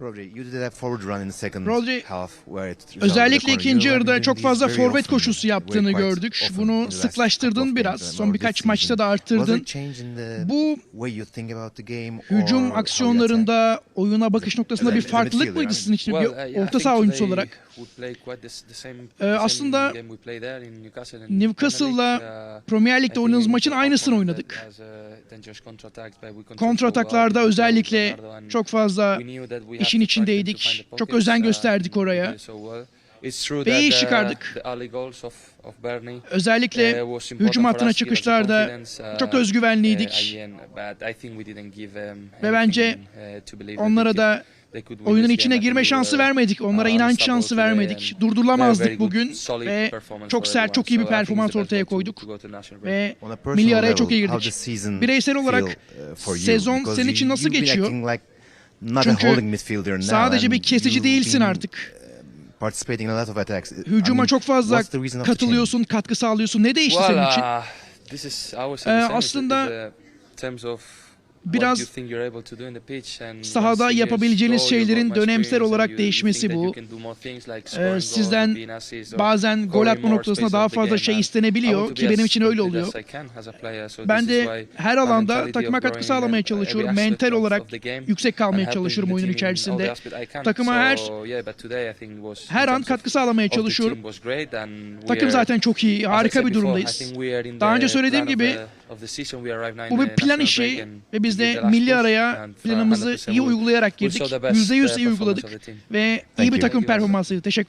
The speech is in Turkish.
Rodri, you did a forward run in the second Rodri, half where it resulted in a Özellikle ikinci yarıda çok fazla forvet koşusu yaptığını gördük. Bunu sıklaştırdın biraz. Son birkaç maçta da arttırdın. Bu hücum aksiyonlarında oyuna bakış noktasında bir farklılık mıydı sizin için bir uh, orta saha oyuncusu olarak? Ee, aslında Newcastle'la Premier uh, Lig'de think oynadığımız maçın aynısını oynadık. uh, Kontrataklarda özellikle çok fazla işin içindeydik. Çok özen gösterdik oraya. Ve iyi iş çıkardık. Özellikle hücum hattına çıkışlarda çok özgüvenliydik. Ve bence Onlara da oyunun içine girme şansı vermedik. Onlara inanç şansı vermedik. Durdurulamazdık bugün ve çok sert, çok iyi bir performans ortaya koyduk. ve milli araya çok iyi girdik. Bireysel olarak sezon senin için nasıl geçiyor? Not Çünkü a holding midfielder now Sadece bir kesici değilsin artık. Participating in a lot of attacks. I Hücuma mean, çok fazla what's the reason of the change? katılıyorsun, katkı sağlıyorsun. Ne değişti Well, senin için? uh, this is I would say Ee, aslında uh, terms of biraz sahada yapabileceğiniz şeylerin dönemsel olarak değişmesi bu. Ee, sizden bazen gol atma noktasında daha fazla şey istenebiliyor ki be benim için öyle oluyor. Ben de her alanda takıma katkı sağlamaya çalışıyorum. Mental olarak yüksek kalmaya çalışıyorum oyunun içerisinde. Takıma her her an katkı sağlamaya çalışıyorum. Takım zaten çok iyi, harika bir durumdayız. Daha önce söylediğim gibi Bu bir plan işi ve biz de milli araya planımızı 100% iyi uygulayarak girdik. show the best, %100 uh, iyi uyguladık the team. ve iyi bir takım performansıydı. Teşekkür